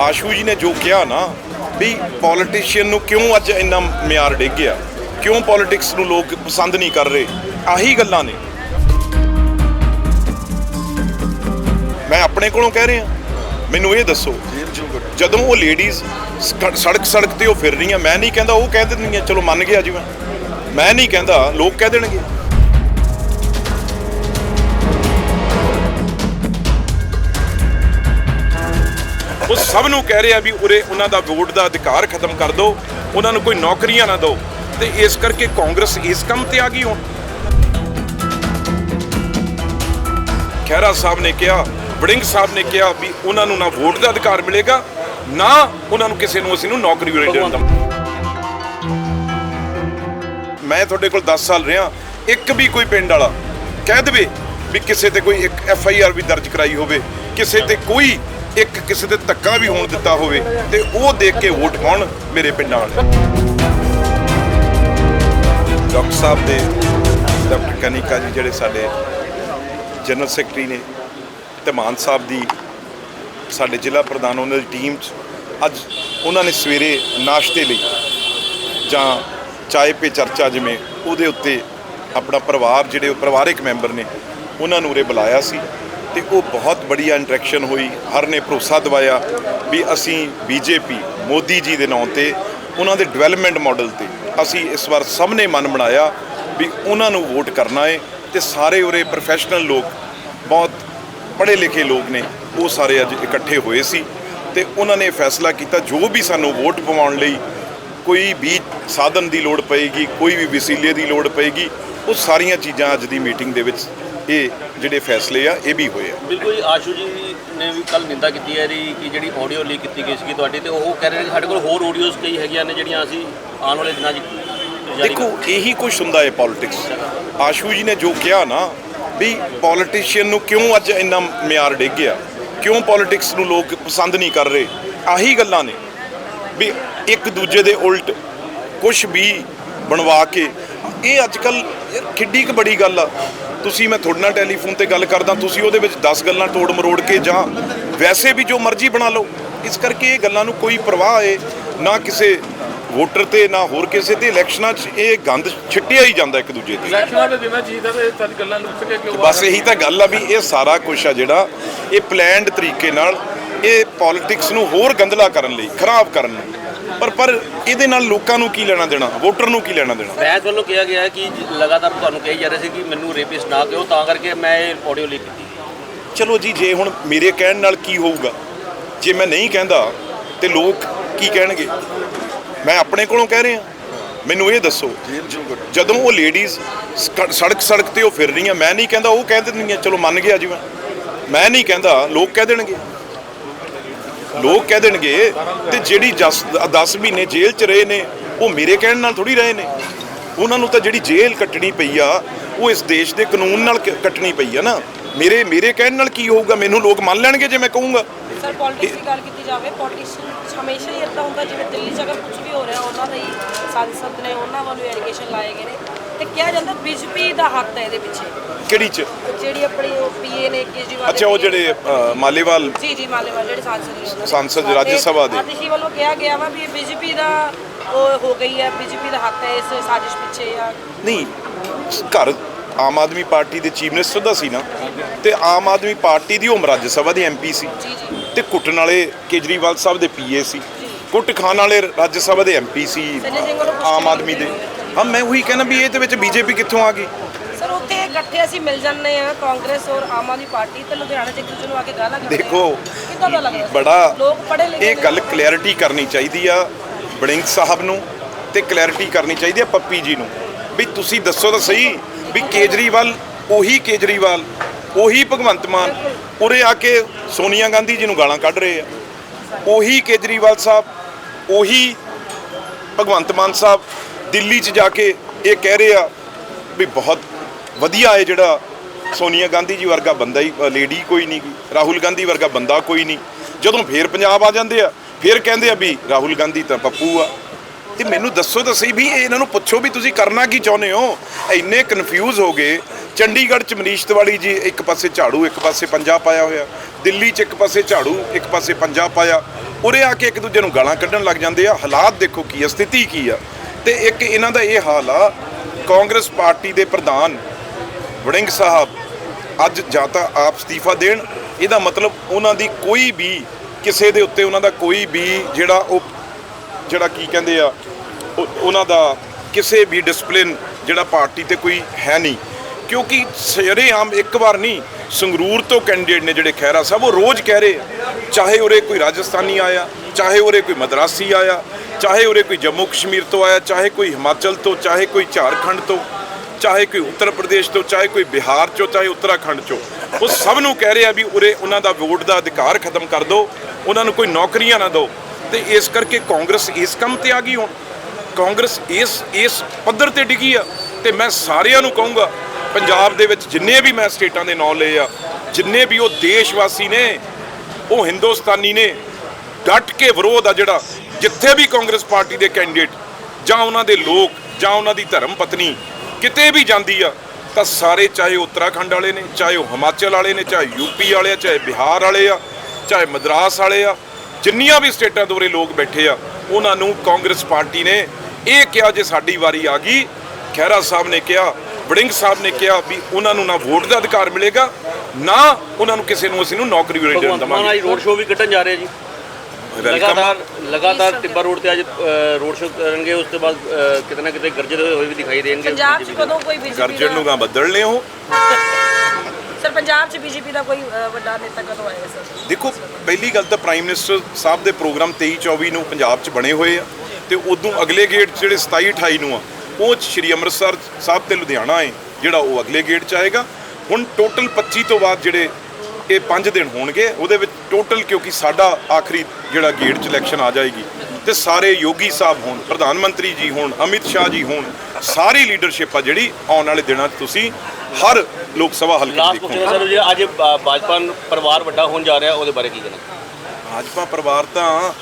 ਆਸ਼ੂ ਜੀ ਨੇ ਜੋ ਕਿਹਾ ਨਾ ਵੀ ਪੋਲੀਟੀਸ਼ੀਅਨ ਨੂੰ ਕਿਉਂ ਅੱਜ ਇੰਨਾ ਮਿਆਰ ਡਿੱਗ ਗਿਆ? ਕਿਉਂ ਪੋਲਿਟਿਕਸ ਨੂੰ ਲੋਕ ਪਸੰਦ ਨਹੀਂ ਕਰ ਰਹੇ? ਆਹੀ ਗੱਲਾਂ ਨੇ। ਮੈਂ ਆਪਣੇ ਕੋਲੋਂ ਕਹਿ ਰਿਹਾ। ਮੈਨੂੰ ਇਹ ਦੱਸੋ, ਜਦੋਂ ਉਹ ਲੇਡੀਜ਼ ਸੜਕ ਸੜਕ ਤੇ ਉਹ ਫਿਰ ਰਹੀਆਂ, ਮੈਂ ਨਹੀਂ ਕਹਿੰਦਾ ਉਹ ਕਹਿ ਦਿੰਦੀਆਂ, ਚਲੋ ਮੰਨ ਗਿਆ ਜੀ ਮੈਂ। ਮੈਂ ਨਹੀਂ ਕਹਿੰਦਾ, ਲੋਕ ਕਹਿ ਦੇਣਗੇ। ਉਹ ਸਭ ਨੂੰ ਕਹਿ ਰਿਹਾ ਵੀ ਉਰੇ ਉਹਨਾਂ ਦਾ ਵੋਟ ਦਾ ਅਧਿਕਾਰ ਖਤਮ ਕਰ ਦਿਓ, ਉਹਨਾਂ ਨੂੰ ਕੋਈ ਨੌਕਰੀਆਂ ਨਾ ਦਿਓ। ਤੇ ਇਸ ਕਰਕੇ ਕਾਂਗਰਸ ਇਸ ਕੰਮ ਤੇ ਆ ਗਈ ਹੁਣ। ਖਹਿਰਾ ਸਾਹਿਬ ਨੇ ਕਿਹਾ, ਵੜਿੰਗ ਸਾਹਿਬ ਨੇ ਕਿਹਾ ਵੀ ਉਹਨਾਂ ਨੂੰ ਨਾ ਵੋਟ ਦਾ ਅਧਿਕਾਰ ਮਿਲੇਗਾ, ਨਾ ਉਹਨਾਂ ਨੂੰ ਕਿਸੇ ਨੂੰ ਅਸੀਂ ਨੂੰ ਨੌਕਰੀ ਵੀ ਦੇਣ ਦਾ ਮੈਂ ਤੁਹਾਡੇ ਕੋਲ 10 ਸਾਲ ਰਿਹਾ, ਇੱਕ ਵੀ ਕੋਈ ਪਿੰਡ ਵਾਲਾ ਕਹਿ ਦੇਵੇ ਵੀ ਕਿਸੇ ਤੇ ਕੋਈ ਇੱਕ ਐਫ ਆਈ ਆਰ ਵੀ ਦਰਜ ਕਰਾਈ ਹੋਵੇ, ਕਿਸੇ ਤੇ ਕੋਈ ਇੱਕ ਕਿਸੇ ਦੇ ਧੱਕਾ ਵੀ ਹੋਣ ਦਿੱਤਾ ਹੋਵੇ ਤੇ ਉਹ ਦੇਖ ਕੇ ਵੋਟ ਪਾਉਣ ਮੇਰੇ ਪਿੰਡਾਂ ਵਾਲੇ। ਡਾਕਟਰ ਸਾਹਿਬ ਦੇ, ਡਾਕਟਰ ਕਨਿਕਾ ਜੀ ਜਿਹੜੇ ਸਾਡੇ ਜਨਰਲ ਸੈਕਟਰੀ ਨੇ ਤੇ ਮਾਨ ਸਾਹਿਬ ਦੀ ਸਾਡੇ ਜ਼ਿਲ੍ਹਾ ਪ੍ਰਧਾਨ ਉਹਨਾਂ ਦੀ ਟੀਮ 'ਚ, ਅੱਜ ਉਹਨਾਂ ਨੇ ਸਵੇਰੇ ਨਾਸ਼ਤੇ ਲਈ ਜਾਂ ਚਾਏ ਪੇ ਚਰਚਾ ਜਿਵੇਂ ਉਹਦੇ ਉੱਤੇ ਆਪਣਾ ਪਰਿਵਾਰ ਜਿਹੜੇ ਉਹ ਪਰਿਵਾਰਕ ਮੈਂਬਰ ਨੇ, ਉਹਨਾਂ ਨੂੰ ਉਰੇ ਬੁਲਾਇਆ ਸੀ। ਤੇ ਉਹ ਬਹੁਤ ਬੜੀਆ ਇੰਟਰੈਕਸ਼ਨ ਹੋਈ। ਹਰ ਨੇ ਭਰੋਸਾ ਦਿਵਾਇਆ ਵੀ ਅਸੀਂ ਬੀਜੇਪੀ, ਮੋਦੀ ਜੀ ਦੇ ਨਾਂ ਤੇ ਉਹਨਾਂ ਦੇ ਡਿਵੈਲਪਮੈਂਟ ਮਾਡਲ ਤੇ ਅਸੀਂ ਇਸ ਵਾਰ ਸਭ ਨੇ ਮਨ ਬਣਾਇਆ ਵੀ ਉਹਨਾਂ ਨੂੰ ਵੋਟ ਕਰਨਾ ਹੈ ਤੇ ਸਾਰੇ ਉਰੇ ਪ੍ਰੋਫੈਸ਼ਨਲ ਲੋਕ, ਬਹੁਤ ਪੜ੍ਹੇ ਲਿਖੇ ਲੋਕ ਨੇ, ਉਹ ਸਾਰੇ ਅੱਜ ਇਕੱਠੇ ਹੋਏ ਸੀ ਤੇ ਉਹਨਾਂ ਨੇ ਫੈਸਲਾ ਕੀਤਾ ਜੋ ਵੀ ਸਾਨੂੰ ਵੋਟ ਪਵਾਉਣ ਲਈ ਕੋਈ ਵੀ ਸਾਧਨ ਦੀ ਲੋੜ ਪਏਗੀ, ਕੋਈ ਵੀ ਵਸੀਲੇ ਦੀ ਲੋੜ ਪਏਗੀ, ਉਹ ਸਾਰੀਆਂ ਚੀਜ਼ਾਂ ਅੱਜ ਦੀ ਮੀਟਿੰਗ ਦੇ ਵਿੱਚ ਇਹ ਜਿਹੜੇ ਫੈਸਲੇ ਆ ਇਹ ਵੀ ਹੋਏ ਆ। ਬਿਲਕੁਲ ਆਸ਼ੂ ਜੀ ਨੇ ਵੀ ਕੱਲ ਨਿੰਦਾ ਕੀਤੀ ਹੈ ਜੀ ਕਿ ਜਿਹੜੀ ਆਡੀਓ ਲੀਕ ਕੀਤੀ ਗਈ ਸੀਗੀ ਤੁਹਾਡੀ ਤੇ ਉਹ ਕਹਿ ਰਹੇ ਨੇ ਸਾਡੇ ਕੋਲ ਹੋਰ ਆਡੀਓਜ਼ ਕਈ ਹੈਗੀਆਂ ਨੇ ਜਿਹੜੀਆਂ ਅਸੀਂ ਆਉਣ ਵਾਲੇ ਦਿਨਾਂ 'ਚ ਦੇਖੋ ਇਹੀ ਕੁਝ ਹੁੰਦਾ ਹੈ ਪੋਲਿਟਿਕਸ ਆਸ਼ੂ ਜੀ ਨੇ ਜੋ ਕਿਹਾ ਨਾ ਵੀ ਪੋਲੀਟੀਸ਼ੀਅਨ ਨੂੰ ਕਿਉਂ ਅੱਜ ਇੰਨਾ ਮਿਆਰ ਡਿੱਗ ਗਿਆ? ਕਿਉਂ ਪੋਲਿਟਿਕਸ ਨੂੰ ਲੋਕ ਪਸੰਦ ਨਹੀਂ ਕਰ ਰਹੇ? ਆਹੀ ਗੱਲਾਂ ਨੇ। ਵੀ ਇੱਕ ਦੂਜੇ ਦੇ ਉਲਟ ਕੁਝ ਵੀ ਬਣਵਾ ਕੇ ਇਹ ਅੱਜ ਕੱਲ ਕਿੱਡੀ ਕੁ ਬੜੀ ਗੱਲ ਆ। ਤੁਸੀਂ ਮੈਂ ਤੁਹਾਡੇ ਨਾਲ ਟੈਲੀਫੋਨ ਤੇ ਗੱਲ ਕਰਦਾ ਤੁਸੀਂ ਉਹਦੇ ਵਿੱਚ 10 ਗੱਲਾਂ ਤੋੜ ਮਰੋੜ ਕੇ ਜਾਂ ਵੈਸੇ ਵੀ ਜੋ ਮਰਜ਼ੀ ਬਣਾ ਲਓ। ਇਸ ਕਰਕੇ ਇਹ ਗੱਲਾਂ ਨੂੰ ਕੋਈ ਪਰਵਾਹ ਹੈ ਨਾ ਕਿਸੇ ਵੋਟਰ ਤੇ ਨਾ ਹੋਰ ਕਿਸੇ ਤੇ। ਇਲੈਕਸ਼ਨਾਂ 'ਚ ਇਹ ਗੰਦ ਛਿੱਟਿਆ ਹੀ ਜਾਂਦਾ ਇੱਕ ਦੂਜੇ ਤੇ। ਇਲੈਕਸ਼ਨਾਂ ਦੇ ਦਿਨਾਂ 'ਚ ਜਿੱਦਾਂ ਇਹ ਸਾਰੀ ਗੱਲਾਂ ਲੁੱਟ ਕੇ ਕਿਉਂ ਬਸ ਇਹੀ ਤਾਂ ਗੱਲ ਆ ਵੀ ਇਹ ਸਾਰਾ ਕੁਝ ਆ ਜਿਹੜਾ ਇਹ ਪਲਾਨਡ ਤਰੀਕੇ ਨਾਲ ਇਹ ਪੋਲਿਟਿਕਸ ਨੂੰ ਹੋਰ ਗੰਦਲਾ ਕਰਨ ਲਈ ਖਰਾਬ ਕਰਨ ਲਈ। ਪਰ ਪਰ ਇਹਦੇ ਨਾਲ ਲੋਕਾਂ ਨੂੰ ਕੀ ਲੈਣਾ ਦੇਣਾ? ਵੋਟਰ ਨੂੰ ਕੀ ਲੈਣਾ ਦੇਣਾ? ਬੈਂਸ ਵੱਲੋਂ ਕਿਹਾ ਗਿਆ ਹੈ ਕਿ ਲਗਾਤਾਰ ਤੁਹਾਨੂੰ ਕਹੀ ਜਾ ਰਿਹਾ ਸੀ ਕਿ ਮੈਨੂੰ ਰੇਪਿਸਟ ਨਾ ਕਹੋ ਤਾਂ ਕਰਕੇ ਮੈਂ ਇਹ ਆਡੀਓ ਲੀਕ ਕੀਤੀ। ਚਲੋ ਜੀ ਜੇ ਹੁਣ ਮੇਰੇ ਕਹਿਣ ਨਾਲ ਕੀ ਹੋਊਗਾ? ਜੇ ਮੈਂ ਨਹੀਂ ਕਹਿੰਦਾ ਤੇ ਲੋਕ ਕੀ ਕਹਿਣਗੇ? ਮੈਂ ਆਪਣੇ ਕੋਲੋਂ ਕਹਿ ਰਿਹਾ। ਮੈਨੂੰ ਇਹ ਦੱਸੋ ਜਦੋਂ ਉਹ ਲੇਡੀਜ਼ ਸੜਕ ਸੜਕ ਤੇ ਉਹ ਫਿਰ ਰਹੀਆਂ ਮੈਂ ਨਹੀਂ ਕਹਿੰਦਾ ਉਹ ਕਹਿ ਦਿੰਦੀਆਂ ਚਲੋ ਮੰਨ ਗਿਆ ਜੀ ਮੈਂ। ਮੈਂ ਨਹੀਂ ਕਹਿੰਦਾ ਲੋਕ ਕਹਿ ਦੇਣਗੇ। ਲੋਕ ਕਹਿ ਦੇਣਗੇ ਤੇ ਜਿਹੜੀ 10 ਮਹੀਨੇ ਜੇਲ੍ਹ 'ਚ ਰਹੇ ਨੇ, ਉਹ ਮੇਰੇ ਕਹਿਣ ਨਾਲ ਥੋੜੀ ਰਹੇ ਨੇ। ਉਹਨਾਂ ਨੂੰ ਤਾਂ ਜਿਹੜੀ ਜੇਲ੍ਹ ਕੱਟਣੀ ਪਈ ਆ, ਉਹ ਇਸ ਦੇਸ਼ ਦੇ ਕਾਨੂੰਨ ਨਾਲ ਕੱਟਣੀ ਪਈ ਆ ਨਾ। ਮੇਰੇ ਮੇਰੇ ਕਹਿਣ ਨਾਲ ਕੀ ਹੋਊਗਾ? ਮੈਨੂੰ ਲੋਕ ਮੰਨ ਲੈਣਗੇ ਜੇ ਮੈਂ ਕਹੂੰਗਾ। ਸਰ ਪੋਲਿਟਿਕਸ ਦੀ ਗੱਲ ਕੀਤੀ ਜਾਵੇ ਪੋਲਿਟਿਸ਼ੀਅਨ ਹਮੇਸ਼ਾ ਹੀ ਇਦਾਂ ਹੁੰਦਾ, ਜਿਵੇਂ ਦਿੱਲੀ 'ਚ ਅਗਰ ਕੁਝ ਵੀ ਹੋ ਰਿਹਾ, ਉਹਨਾਂ ਦੇ ਹੀ ਸੰਸਦ ਨੇ, ਉਹਨਾਂ ਵੱਲੋਂ ਐਲੀਗੇਸ਼ਨ ਲਾਏ ਗਏ ਨੇ। ਤੇ ਕਿਹਾ ਜਾਂਦਾ ਬੀਜੇਪੀ ਦਾ ਹੱਥ ਹੈ ਇਹਦੇ ਪਿੱਛੇ। ਕਿਹੜੀ 'ਚ? ਜਿਹੜੀ ਆਪਣੀ ਪੀਏ ਨੇ ਕੇਜਰੀਵਾਲ ਅੱਛਾ ਉਹ ਜਿਹੜੇ ਅ, ਮਾਲੇਵਾਲ ਜੀ ਜੀ ਮਾਲੇਵਾਲ ਜਿਹੜੇ ਸਾਂਸਦ ਨੇ। ਸਾਂਸਦ ਰਾਜ ਸਭਾ ਦੇ। ਆਤਿਸ਼ੀ ਵੱਲੋਂ ਕਿਹਾ ਗਿਆ ਵਾ ਵੀ ਬੀਜੇਪੀ ਦਾ ਉਹ ਹੋ ਗਈ ਹੈ ਬੀਜੇਪੀ ਦਾ ਹੱਥ ਹੈ ਇਸ ਸਾਜ਼ਿਸ਼ ਪਿੱਛੇ ਜਾਂ ਨਹੀਂ ਘਰ ਆਮ ਆਦਮੀ ਪਾਰਟੀ ਦੇ ਚੀਫ ਮਿਨਿਸਟਰ ਦਾ ਸੀ ਨਾ ਤੇ ਆਮ ਆਦਮੀ ਪਾਰਟੀ ਦੀ ਉਹ ਰਾਜ ਸਭਾ ਦੀ ਐਮਪੀ ਸੀ। ਜੀ ਜੀ। ਤੇ ਕੁੱਟਣ ਵਾਲੇ ਕੇਜਰੀਵਾਲ ਸਾਹਿਬ ਦੇ ਪੀਏ ਸੀ। ਕੁੱਟ ਖਾਣ ਵਾਲੇ ਰਾਜ ਸਭਾ ਦੇ ਐਮਪੀ ਸੀ ਸੰਜੇ ਸਿੰਘ ਵੱਲੋਂ ਪੁੱਛ ਆਮ ਆਦਮੀ ਦੇ। ਹਾਂ ਮੈਂ ਉਹੀ ਕਹਿੰਦਾ ਵੀ ਇਹਦੇ ਵਿੱਚ ਬੀਜੇਪੀ ਕਿੱਥੋਂ ਆ ਗਈ ਸਰ ਉੱਥੇ ਇਕੱਠੇ ਅਸੀਂ ਮਿਲ ਜਾਂਦੇ ਆ ਕਾਂਗਰਸ ਔਰ ਆਮ ਆਦਮੀ ਪਾਰਟੀ ਤੇ ਲੁਧਿਆਣਾ 'ਚ ਇੱਕ ਦੂਜੇ ਨੂੰ ਆ ਕੇ ਗਾਲਾਂ ਕੱਢਦੇ ਆ। ਦੇਖੋ, ਕਿੱਦਾਂ ਦਾ ਲੱਗਦਾ? ਬੜਾ ਲੋਕ ਪੜ੍ਹੇ ਲਿਖੇ ਇਹ ਨੇ। ਗੱਲ ਕਲੈਰਿਟੀ ਕਰਨੀ ਚਾਹੀਦੀ ਆ ਬੜਿੰਗ ਸਾਹਿਬ ਨੂੰ ਤੇ ਕਲੈਰਿਟੀ ਕਰਨੀ ਚਾਹੀਦੀ ਆ ਪੱਪੀ ਜੀ ਨੂੰ ਵੀ ਤੁਸੀਂ ਦੱਸੋ ਤਾਂ ਸਹੀ ਵੀ ਕੇਜਰੀਵਾਲ ਉਹੀ ਕੇਜਰੀਵਾਲ ਉਹੀ ਭਗਵੰਤ ਮਾਨ ਉਰੇ ਆ ਕੇ ਸੋਨੀਆ ਗਾਂਧੀ ਜੀ ਨੂੰ ਗਾਲਾਂ ਕੱਢ ਰਹੇ ਆ ਉਹੀ ਕੇਜਰੀਵਾਲ ਸਾਹਿਬ ਉਹੀ ਭਗਵੰਤ ਮਾਨ ਸਾਹਿਬ ਦਿੱਲੀ 'ਚ ਜਾ ਕੇ ਇਹ ਕਹਿ ਰਹੇ ਆ ਵੀ ਬਹੁਤ ਵਧੀਆ ਹੈ ਜਿਹੜਾ ਸੋਨੀਆ ਗਾਂਧੀ ਜੀ ਵਰਗਾ ਬੰਦਾ ਹੀ ਲੇਡੀ ਕੋਈ ਨਹੀਂ ਰਾਹੁਲ ਗਾਂਧੀ ਵਰਗਾ ਬੰਦਾ ਕੋਈ ਨਹੀਂ। ਜਦੋਂ ਫੇਰ ਪੰਜਾਬ ਆ ਜਾਂਦੇ ਆ, ਫੇਰ ਕਹਿੰਦੇ ਆ ਵੀ ਰਾਹੁਲ ਗਾਂਧੀ ਤਾਂ ਪੱਪੂ ਆ। ਤੇ ਮੈਨੂੰ ਦੱਸੋ ਤਾਂ ਸਹੀ ਵੀ ਇਹਨਾਂ ਨੂੰ ਪੁੱਛੋ ਵੀ ਤੁਸੀਂ ਕਰਨਾ ਕੀ ਚਾਹੁੰਦੇ ਹੋ? ਇੰਨੇ ਕਨਫਿਊਜ਼ ਹੋ ਗਏ। ਚੰਡੀਗੜ੍ਹ ਚ ਮਨੀਸ਼ ਤਿਵਾੜੀ ਜੀ ਇੱਕ ਪਾਸੇ ਝਾੜੂ, ਇੱਕ ਪਾਸੇ ਪੰਜਾਬ ਪਾਇਆ ਹੋਇਆ। ਦਿੱਲੀ ਚ ਇੱਕ ਪਾਸੇ ਝਾੜੂ, ਇੱਕ ਪਾਸੇ ਪੰਜਾਬ ਪਾਇਆ। ਉਰੇ ਆ ਕੇ ਇੱਕ ਦੂਜੇ ਨੂੰ ਗਾਲਾਂ ਕੱਢਣ ਲੱਗ ਜਾਂਦੇ ਆ। ਹਾਲਾਤ ਦੇਖੋ ਕੀ ਆ, ਸਥਿਤੀ ਕੀ ਆ। ਤੇ ਇੱਕ ਇਹਨਾਂ ਦਾ ਇਹ ਹਾਲ ਆ, ਕਾਂਗਰਸ ਪਾਰਟੀ ਦੇ ਪ੍ਰਧਾਨ ਵੜਿੰਗ ਸਾਹਿਬ ਅੱਜ ਜਾਂ ਤਾਂ ਆਪ ਅਸਤੀਫਾ ਦੇਣ। ਇਹਦਾ ਮਤਲਬ ਉਹਨਾਂ ਦੀ ਕੋਈ ਵੀ, ਕਿਸੇ ਦੇ ਉੱਤੇ ਉਹਨਾਂ ਦਾ ਕੋਈ ਵੀ ਜਿਹੜਾ ਉਹ, ਜਿਹੜਾ ਕੀ ਕਹਿੰਦੇ ਆ ਉਹਨਾਂ ਦਾ ਕਿਸੇ ਵੀ ਡਿਸਪਲਿਨ ਜਿਹੜਾ ਪਾਰਟੀ ਤੇ ਕੋਈ ਹੈ ਨਹੀਂ। ਕਿਉਂਕਿ ਸਵੇਰੇ ਆਮ ਇੱਕ ਵਾਰ ਨਹੀਂ, ਸੰਗਰੂਰ ਤੋਂ ਕੈਂਡੀਡੇਟ ਨੇ ਜਿਹੜੇ ਖਹਿਰਾ ਸਾਹਿਬ, ਉਹ ਰੋਜ਼ ਕਹਿ ਰਹੇ ਆ। ਚਾਹੇ ਉਰੇ ਕੋਈ ਰਾਜਸਥਾਨੀ ਆਇਆ, ਚਾਹੇ ਉਰੇ ਕੋਈ ਮਦਰਾਸੀ ਆਇਆ, ਚਾਹੇ ਉਰੇ ਕੋਈ ਜੰਮੂ ਕਸ਼ਮੀਰ ਤੋਂ ਆਇਆ, ਚਾਹੇ ਕੋਈ ਹਿਮਾਚਲ ਤੋਂ, ਚਾਹੇ ਕੋਈ ਝਾਰਖੰਡ ਤੋਂ, ਚਾਹੇ ਕੋਈ ਉੱਤਰ ਪ੍ਰਦੇਸ਼ ਤੋਂ, ਚਾਹੇ ਕੋਈ ਬਿਹਾਰ ਚੋਂ, ਚਾਹੇ ਉੱਤਰਾਖੰਡ ਚੋਂ, ਉਹ ਸਭ ਨੂੰ ਕਹਿ ਰਿਹਾ ਵੀ ਉਰੇ ਉਹਨਾਂ ਦਾ ਵੋਟ ਦਾ ਅਧਿਕਾਰ ਖਤਮ ਕਰ ਦਿਓ, ਉਹਨਾਂ ਨੂੰ ਕੋਈ ਨੌਕਰੀਆਂ ਨਾ ਦਿਓ। ਤੇ ਇਸ ਕਰਕੇ ਕਾਂਗਰਸ ਇਸ ਕੰਮ ਤੇ ਆ ਗਈ ਹੁਣ। ਕਾਂਗਰਸ ਇਸ ਇਸ ਪੱਧਰ ਤੇ ਡਿੱਗੀ ਆ। ਤੇ ਮੈਂ ਸਾਰਿਆਂ ਨੂੰ ਕਹੂੰਗਾ ਪੰਜਾਬ ਦੇ ਵਿੱਚ ਜਿੰਨੇ ਵੀ ਮੈਂ ਸਟੇਟਾਂ ਦੇ ਨਾਂ ਲਏ ਆ, ਜਿੰਨੇ ਵੀ ਉਹ ਦੇਸ਼ ਵਾਸੀ ਨੇ, ਉਹ ਹਿੰਦੁਸਤਾਨੀ ਨੇ, ਡਟ ਕੇ ਵਿਰੋਧ ਆ ਜਿਹੜਾ, ਜਿੱਥੇ ਵੀ ਕਾਂਗਰਸ ਪਾਰਟੀ ਦੇ ਕੈਂਡੀਡੇਟ ਜਾਂ ਉਹਨਾਂ ਦੇ ਲੋਕ ਜਾਂ ਉਹਨਾਂ ਦੀ ਧਰਮ ਪਤਨੀ ਕਿਤੇ ਵੀ ਜਾਂਦੀ ਆ, ਤਾਂ ਸਾਰੇ ਚਾਹੇ ਉੱਤਰਾਖੰਡ ਵਾਲੇ ਨੇ, ਚਾਹੇ ਉਹ ਹਿਮਾਚਲ ਵਾਲੇ ਨੇ, ਚਾਹੇ ਯੂਪੀ ਵਾਲੇ ਆ, ਚਾਹੇ ਬਿਹਾਰ ਵਾਲੇ ਆ, ਚਾਹੇ ਮਦਰਾਸ ਵਾਲੇ ਆ, ਜਿੰਨੀਆਂ ਵੀ ਸਟੇਟਾਂ ਤੋਂ ਲੋਕ ਬੈਠੇ ਆ, ਉਹਨਾਂ ਨੂੰ ਕਾਂਗਰਸ ਪਾਰਟੀ ਨੇ ਇਹ ਕਿਹਾ ਜੇ ਸਾਡੀ ਵਾਰੀ ਆ ਗਈ, ਖਹਿਰਾ ਸਾਹਿਬ ਨੇ ਕਿਹਾ ਵੜਿੰਗ ਸਾਹਿਬ ਨੇ ਕਿਹਾ ਵੀ ਉਹਨਾਂ ਨੂੰ ਨਾ ਵੋਟ ਦਾ ਅਧਿਕਾਰ ਮਿਲੇਗਾ ਨਾ ਉਹਨਾਂ ਨੂੰ ਕਿਸੇ ਨੂੰ ਅਸੀਂ ਨੂੰ ਨੌਕਰੀ ਵੀ ਦੇਣ ਦੇਵਾਂਗੇ ਅੱਜ ਰੋਡ ਸ਼ੋਅ ਵੀ ਕੱਢਣ ਜਾ ਰਹੇ ਜੀ। ਲਗਾਤਾਰ ਲਗਾਤਾਰ ਟਿੱਬਾ ਰੋਡ ਤੇ ਅੱਜ ਰੋਡ ਸ਼ੋਅ ਕਰਨਗੇ ਉਸ ਤੋਂ ਬਾਅਦ ਕਿਤੇ ਨਾ ਕਿਤੇ ਗਰਜਦੇ ਹੋਏ ਵੀ ਦਿਖਾਈ ਦੇਣਗੇ। ਪੰਜਾਬ 'ਚ ਕਦੋਂ ਕੋਈ ਬੀਜੇਪੀ ਗਰਜਨ ਨੂੰ ਗਾ ਬੱਦਲ ਨੇ ਉਹ ਸਰ ਪੰਜਾਬ 'ਚ ਬੀਜੇਪੀ ਦਾ ਕੋਈ ਵੱਡਾ ਨੇਤਾ ਕਦੋਂ ਆਏਗਾ ਸਰ? ਦੇਖੋ ਪਹਿਲੀ ਗੱਲ ਤਾਂ ਪ੍ਰਾਈਮ ਮਿਨਿਸਟਰ ਸਾਹਿਬ ਦੇ ਪ੍ਰੋਗਰਾਮ 23 24 ਨੂੰ ਪੰਜਾਬ 'ਚ ਬਣੇ ਹੋਏ ਆ ਤੇ ਉਦੋਂ ਅਗਲੇ ਗੇਟ ਜਿਹੜੇ 27 28 ਨੂੰ ਆ ਉਹ 'ਚ ਸ਼੍ਰੀ ਅੰਮ੍ਰਿਤਸਰ ਸਾਹਿਬ ਤੇ ਲੁਧਿਆਣਾ ਹੈ ਜਿਹੜਾ ਉਹ ਅਗਲੇ ਗੇਟ 'ਚ ਆਏਗਾ। ਹੁਣ ਟੋਟਲ 25 ਤੋਂ ਬਾਅਦ ਜਿਹੜੇ ਇਹ 5 ਦਿਨ ਹੋਣਗੇ ਉਹਦੇ ਵਿੱਚ ਟੋਟਲ ਕਿਉਂਕਿ ਸਾਡਾ ਆਖਰੀ ਜਿਹੜਾ ਗੇਟ 'ਚ ਇਲੈਕਸ਼ਨ ਆ ਜਾਏਗੀ ਤੇ ਸਾਰੇ ਯੋਗੀ ਸਾਹਿਬ ਹੋਣ ਪ੍ਰਧਾਨ ਮੰਤਰੀ ਜੀ ਹੋਣ ਅਮਿਤ ਸ਼ਾਹ ਜੀ ਹੋਣ ਸਾਰੀ ਲੀਡਰਸ਼ਿਪ ਆ ਜਿਹੜੀ ਆਉਣ ਵਾਲੇ ਦਿਨਾਂ 'ਚ ਤੁਸੀਂ ਹਰ ਲੋਕ ਸਭਾ ਹਲਕੇ ਲਾਸਟ ਪੁੱਛਣਾ ਸਰ ਜੀ ਅੱਜ ਭਾਜਪਾ ਪਰਿਵਾਰ ਵੱਡਾ ਹੋਣ ਜਾ ਰਿਹਾ ਉਹਦੇ ਬਾਰੇ ਕੀ ਕਹਿਣਾ? ਭਾਜਪਾ ਪਰਿਵਾਰ ਤਾਂ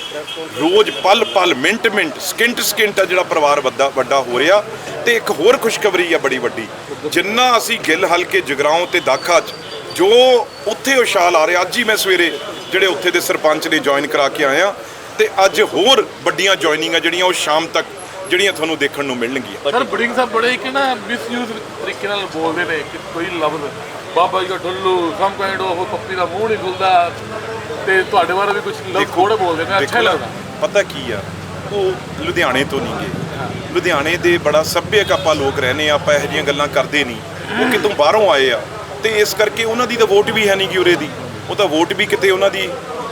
ਰੋਜ਼ ਪਲ ਪਲ, ਮਿੰਟ ਮਿੰਟ, ਸਕਿੰਟ ਸਕਿੰਟ ਜਿਹੜਾ ਪਰਿਵਾਰ ਵੱਡਾ ਵੱਡਾ ਹੋ ਰਿਹਾ। ਤੇ ਇੱਕ ਹੋਰ ਖੁਸ਼ਖਬਰੀ ਆ ਬੜੀ ਵੱਡੀ। ਜਿੰਨਾ ਅਸੀਂ ਗਿੱਲ ਹਲਕੇ ਜਗਰਾਉਂ ਤੇ ਦਾਖਾ ਚ, ਜੋ ਉੱਥੇ ਉਛਾਲ ਆ ਰਿਹਾ, ਅੱਜ ਹੀ ਮੈਂ ਸਵੇਰੇ ਜਿਹੜੇ ਉੱਥੇ ਦੇ ਸਰਪੰਚ ਨੇ ਜੁਆਇਨ ਕਰਾ ਕੇ ਆਇਆ ਤੇ ਅੱਜ ਹੋਰ ਵੱਡੀਆਂ ਜੁਆਇਨਿੰਗਾਂ ਜਿਹੜੀਆਂ ਉਹ ਸ਼ਾਮ ਤੱਕ ਜਿਹੜੀਆਂ ਤੁਹਾਨੂੰ ਦੇਖਣ ਨੂੰ ਮਿਲਣਗੀਆਂ। ਸਰ, ਬੜਿੰਗ ਸਾਹਿਬ ਬੜੇ ਇੱਕ ਨਾ ਮਿਸਯੂਜ਼ ਤਰੀਕੇ ਨਾਲ ਬੋਲਦੇ ਨੇ ਕੋਈ ਲਫ਼ਜ਼। ਬਾਬਾ ਜੀ ਦਾ ਢੁੱਲੂ ਸਮ ਕਾਈਂਡ ਆਫ ਪੱਪੀ ਦਾ ਮੂੰਹ ਨਹੀਂ ਖੁੱਲਦਾ। ਤੇ ਤੁਹਾਡੇ ਬਾਰੇ ਵੀ ਕੁਝ ਲਫ਼ਜ਼ ਥੋੜੇ ਬੋਲਦੇ ਨੇ ਅੱਛਾ ਦੇਖੋ ਹੀ ਨਾ, ਲੱਗਦਾ। ਪਤਾ ਕੀ ਆ? ਉਹ ਲੁਧਿਆਣੇ ਤੋਂ ਨਹੀਂ ਗਏ। ਲੁਧਿਆਣੇ ਦੇ ਬੜਾ ਸੱਭਿਅਕ ਆਪਾਂ ਲੋਕ ਰਹਨੇ ਆ ਆਪਾਂ ਇਹੋ ਜਿਹੀਆਂ ਗੱਲਾਂ ਕਰਦੇ ਨਹੀਂ। ਉਹ ਕਿਤੋਂ ਬਾਹਰੋਂ ਆਏ ਆ। ਤੇ ਇਸ ਕਰਕੇ ਉਹਨਾਂ ਦੀ ਤਾਂ ਵੋਟ ਵੀ ਹੈ ਨਹੀਂ ਗੀ ਉਰੇ ਦੀ। ਉਹ ਤਾਂ ਵੋਟ ਵੀ ਕਿਤੇ ਉਹਨਾਂ ਦੀ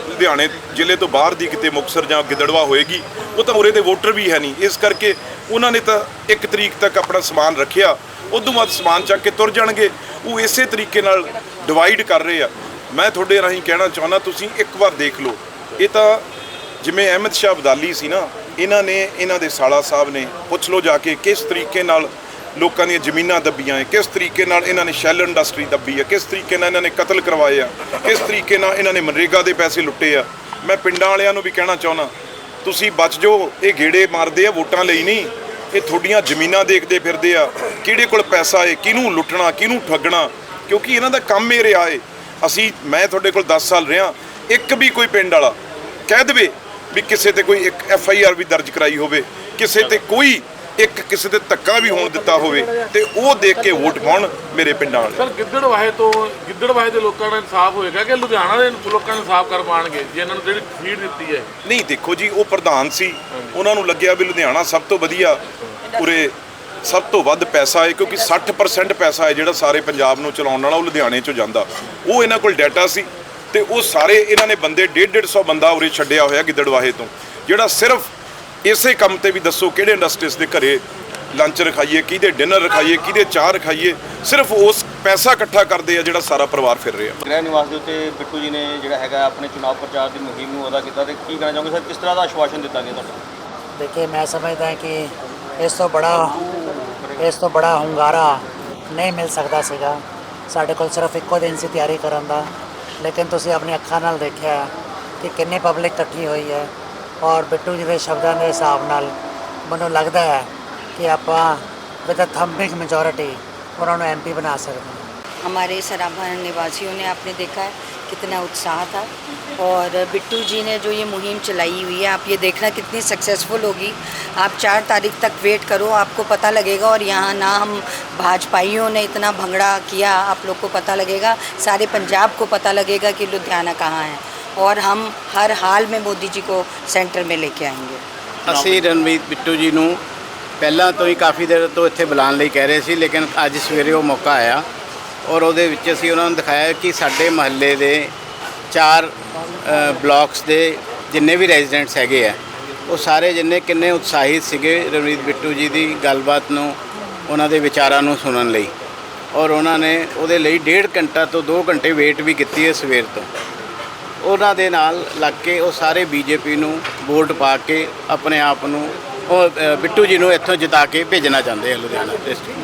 ਲੁਧਿਆਣੇ ਜ਼ਿਲ੍ਹੇ ਤੋਂ ਬਾਹਰ ਦੀ ਕਿਤੇ ਮੁਕਸਰ ਜਾਂ ਗਿੱਦੜਵਾ ਹੋਏਗੀ ਉਹ ਤਾਂ ਉਰੇ ਦੇ ਵੋਟਰ ਵੀ ਹੈ ਨਹੀਂ। ਇਸ ਕਰਕੇ ਉਹਨਾਂ ਨੇ ਤਾਂ ਇੱਕ ਤਰੀਕ ਤੱਕ ਆਪਣਾ ਸਮਾਨ ਰੱਖਿਆ। ਉਦੋਂ ਬਾਅਦ ਸਮਾਨ ਚੱਕ ਕੇ ਤੁਰ ਜਾਣਗੇ। ਉਹ ਇਸੇ ਤਰੀਕੇ ਨਾਲ ਡਿਵਾਈਡ ਕਰ ਰਹੇ ਆ। ਮੈਂ ਤੁਹਾਡੇ ਰਾਹੀਂ ਕਹਿਣਾ ਚਾਹੁੰਦਾ, ਤੁਸੀਂ ਇੱਕ ਵਾਰ ਦੇਖ ਲਓ। ਇਹ ਤਾਂ ਜਿਵੇਂ ਅਹਿਮਦ ਸ਼ਾਹ ਅਬਦਾਲੀ ਸੀ ਨਾ, ਇਹਨਾਂ ਨੇ ਇਹਨਾਂ ਦੇ ਸਾਲਾ ਸਾਹਿਬ ਨੇ ਪੁੱਛ ਲਓ ਜਾ ਕੇ ਕਿਸ ਤਰੀਕੇ ਨਾਲ ਲੋਕਾਂ ਦੀਆਂ ਜ਼ਮੀਨਾਂ ਦੱਬੀਆਂ ਹੈ ਕਿਸ ਤਰੀਕੇ ਨਾਲ ਇਹਨਾਂ ਨੇ ਸ਼ੈਲ ਇੰਡਸਟਰੀ ਦੱਬੀ ਹੈ ਕਿਸ ਤਰੀਕੇ ਨਾਲ ਇਹਨਾਂ ਨੇ ਕਤਲ ਕਰਵਾਏ ਆ, ਕਿਸ ਤਰੀਕੇ ਨਾਲ ਇਹਨਾਂ ਨੇ ਮਨਰੇਗਾ ਦੇ ਪੈਸੇ ਲੁੱਟੇ ਆ। ਮੈਂ ਪਿੰਡਾਂ ਵਾਲਿਆਂ ਨੂੰ ਵੀ ਕਹਿਣਾ ਚਾਹੁੰਦਾ, ਤੁਸੀਂ ਬਚ ਜਾਓ, ਇਹ ਗੇੜੇ ਮਾਰਦੇ ਆ, ਵੋਟਾਂ ਲਈ ਨਹੀਂ, ਇਹ ਤੁਹਾਡੀਆਂ ਜ਼ਮੀਨਾਂ ਦੇਖਦੇ ਫਿਰਦੇ ਆ, ਕਿਹੜੇ ਕੋਲ ਪੈਸਾ ਏ, ਕਿਹਨੂੰ ਲੁੱਟਣਾ, ਕਿਹਨੂੰ ਠੱਗਣਾ, ਕਿਉਂਕਿ ਇਹਨਾਂ ਦਾ ਕੰਮ ਇਹ ਰਿਹਾ ਏ ਅਸੀਂ ਮੈਂ ਤੁਹਾਡੇ ਕੋਲ 10 ਸਾਲ ਰਿਹਾ ਇੱਕ ਵੀ ਕੋਈ ਪਿੰਡ ਵਾਲਾ ਕਹਿ ਦੇਵੇ ਵੀ ਕਿਸੇ ਤੇ ਕੋਈ ਇੱਕ ਐਫ ਆਈ ਆਰ ਵੀ ਦਰਜ ਕਰਾਈ ਹੋਵੇ ਕਿਸੇ ਤੇ ਕੋਈ ਇੱਕ ਕਿਸੇ ਤੇ ਧੱਕਾ ਵੀ ਹੋਣ ਦਿੱਤਾ ਹੋਵੇ ਤੇ ਉਹ ਦੇਖ ਕੇ ਵੋਟ ਪਾਉਣ ਮੇਰੇ ਪਿੰਡਾਂ ਵਾਲੇ। ਸਰ ਗਿੱਦੜਵਾਹੇ ਤੋਂ ਗਿੱਦੜਵਾਹੇ ਦੇ ਲੋਕਾਂ ਦਾ ਇਨਸਾਫ ਹੋਏਗਾ ਕਿ ਲੁਧਿਆਣਾ ਦੇ ਲੋਕਾਂ ਨੂੰ ਇਨਸਾਫ ਕਰ ਪਾਣਗੇ ਜੇ ਇਹਨਾਂ ਨੂੰ ਜਿਹੜੀ ਫੀਡ ਦਿੱਤੀ ਹੈ? ਨਹੀਂ ਦੇਖੋ ਜੀ ਉਹ ਪ੍ਰਧਾਨ ਸੀ ਉਹਨਾਂ ਨੂੰ ਲੱਗਿਆ ਵੀ ਲੁਧਿਆਣਾ ਸਭ ਤੋਂ ਵਧੀਆ ਉਰੇ ਸਭ ਤੋਂ ਵੱਧ ਪੈਸਾ ਹੈ ਕਿਉਂਕਿ 60% ਪੈਸਾ ਹੈ ਜਿਹੜਾ ਸਾਰੇ ਪੰਜਾਬ ਨੂੰ ਚਲਾਉਣ ਵਾਲਾ ਉਹ ਲੁਧਿਆਣੇ ਚੋਂ ਜਾਂਦਾ ਉਹ ਇਹਨਾਂ ਕੋਲ ਡਾਟਾ ਸੀ ਤੇ ਉਹ ਸਾਰੇ ਇਹਨਾਂ ਨੇ ਬੰਦੇ 1.5 150 ਬੰਦਾ ਉਰੇ ਛੱਡਿਆ ਹੋਇਆ ਗਿੱਦੜਵਾਹੇ ਤੋਂ ਜਿਹੜਾ ਸਿਰਫ ਇਸੇ ਕੰਮ ਤੇ ਵੀ ਦੱਸੋ ਕਿਹੜੇ ਇੰਡਸਟਰੀਜ਼ ਦੇ ਘਰੇ ਲੰਚ ਰਖਾਈਏ ਕਿਹਦੇ ਡਿਨਰ ਰਖਾਈਏ ਕਿਹਦੇ ਚਾਹ ਰਖਾਈਏ ਸਿਰਫ ਉਸ ਪੈਸਾ ਇਕੱਠਾ ਕਰਦੇ ਆ ਜਿਹੜਾ ਸਾਰਾ ਪਰਿਵਾਰ ਫਿਰ ਰਿਹਾ ਗ੍ਰਹਿ ਨਿਵਾਸ ਦੇ ਉੱਤੇ ਬਿੱਟੂ ਜੀ ਨੇ ਜਿਹੜਾ ਹੈਗਾ ਆਪਣੇ ਚੁਣਾਵ ਪ੍ਰਚਾਰ ਦੀ ਮੁਹਿੰਮ ਨੂੰ ਅਦਾ ਕੀਤਾ ਤੇ ਕੀ ਕਹਿਣਾ ਚਾਹੋਗੇ ਸਰ ਕਿਸ ਤਰ੍ਹਾਂ ਦਾ ਆਸ਼ਵਾਸਨ ਦਿੱਤਾ ਗਿਆ ਤੁਹਾਨੂੰ देखिए मैं समझदा कि ਇਸ ਤੋਂ ਬੜਾ ਇਸ ਤੋਂ ਬੜਾ ਹੁੰਗਾਰਾ ਨਹੀਂ ਮਿਲ ਸਕਦਾ ਸੀਗਾ ਸਾਡੇ ਕੋਲ ਸਿਰਫ ਇੱਕੋ ਦਿਨ ਸੀ ਤਿਆਰੀ ਕਰਨ ਦਾ ਲੇਕਿਨ ਤੁਸੀਂ ਆਪਣੀ ਅੱਖਾਂ ਨਾਲ ਦੇਖਿਆ ਕਿ ਕਿੰਨੀ ਪਬਲਿਕ ਇਕੱਠੀ ਹੋਈ ਹੈ ਔਰ ਬਿੱਟੂ ਜੀ ਦੇ ਸ਼ਬਦਾਂ ਦੇ ਹਿਸਾਬ ਨਾਲ ਮੈਨੂੰ ਲੱਗਦਾ ਹੈ ਕਿ ਆਪਾਂ ਵਿਦ ਅ ਥੰਬਿੰਗ ਮੈਜੋਰਿਟੀ ਉਹਨਾਂ ਨੂੰ ਐਮਪੀ ਬਣਾ ਸਕਦੇ ਹਾਂ हमारे सराभा निवासियों ने आपने देखा है कितना उत्साह था और बिट्टू जी ने जो ये मुहिम चलाई हुई है आप ये देखना कितनी सक्सेसफुल होगी आप चार तारीख तक वेट करो आपको पता लगेगा और यहाँ ना हम भाजपाइयों ने इतना भंगड़ा किया आप लोग को पता लगेगा सारे पंजाब को पता लगेगा कि लुधियाना कहाँ है और हम हर हाल में मोदी जी को सेंटर में लेके आएंगे ਅਸੀਂ ਰਣਵੀਰ ਬਿੱਟੂ ਜੀ ਨੂੰ ਪਹਿਲਾਂ ਤੋਂ ਹੀ ਕਾਫੀ ਦੇਰ ਤੋਂ ਇੱਥੇ ਬੁਲਾਉਣ ਲਈ ਕਹਿ ਰਹੇ ਸੀ ਲੇਕਿਨ ਅੱਜ ਸਵੇਰੇ ਉਹ ਮੌਕਾ ਆਇਆ ਔਰ ਉਹਦੇ ਵਿੱਚ ਅਸੀਂ ਉਹਨਾਂ ਨੂੰ ਦਿਖਾਇਆ ਕਿ ਸਾਡੇ ਮਹੱਲੇ ਦੇ ਚਾਰ ਅ, ਬਲਾਕਸ ਦੇ ਜਿੰਨੇ ਵੀ ਰੈਜ਼ੀਡੈਂਟਸ ਹੈਗੇ ਆ ਉਹ ਸਾਰੇ ਜਿੰਨੇ ਕਿੰਨੇ ਉਤਸ਼ਾਹਿਤ ਸੀਗੇ ਰਵਨੀਤ ਬਿੱਟੂ ਜੀ ਦੀ ਗੱਲਬਾਤ ਨੂੰ ਉਹਨਾਂ ਦੇ ਵਿਚਾਰਾਂ ਨੂੰ ਸੁਣਨ ਲਈ। ਔਰ ਉਹਨਾਂ ਨੇ ਉਹਦੇ ਲਈ ਡੇਢ ਘੰਟਾ ਤੋਂ 2 ਘੰਟੇ ਵੇਟ ਵੀ ਕੀਤੀ ਹੈ ਸਵੇਰ ਤੋਂ। ਉਹਨਾਂ ਦੇ ਨਾਲ ਲੱਗ ਕੇ ਉਹ ਸਾਰੇ ਬੀਜੇਪੀ ਨੂੰ ਵੋਟ ਪਾ ਕੇ ਆਪਣੇ ਆਪ ਨੂੰ ਉਹ ਬਿੱਟੂ ਜੀ ਨੂੰ ਇੱਥੋਂ ਜਿਤਾ ਕੇ ਭੇਜਣਾ ਚਾਹੁੰਦੇ ਆ ਲੁਧਿਆਣਾ ਡਿਸਟ੍ਰਿਕਟ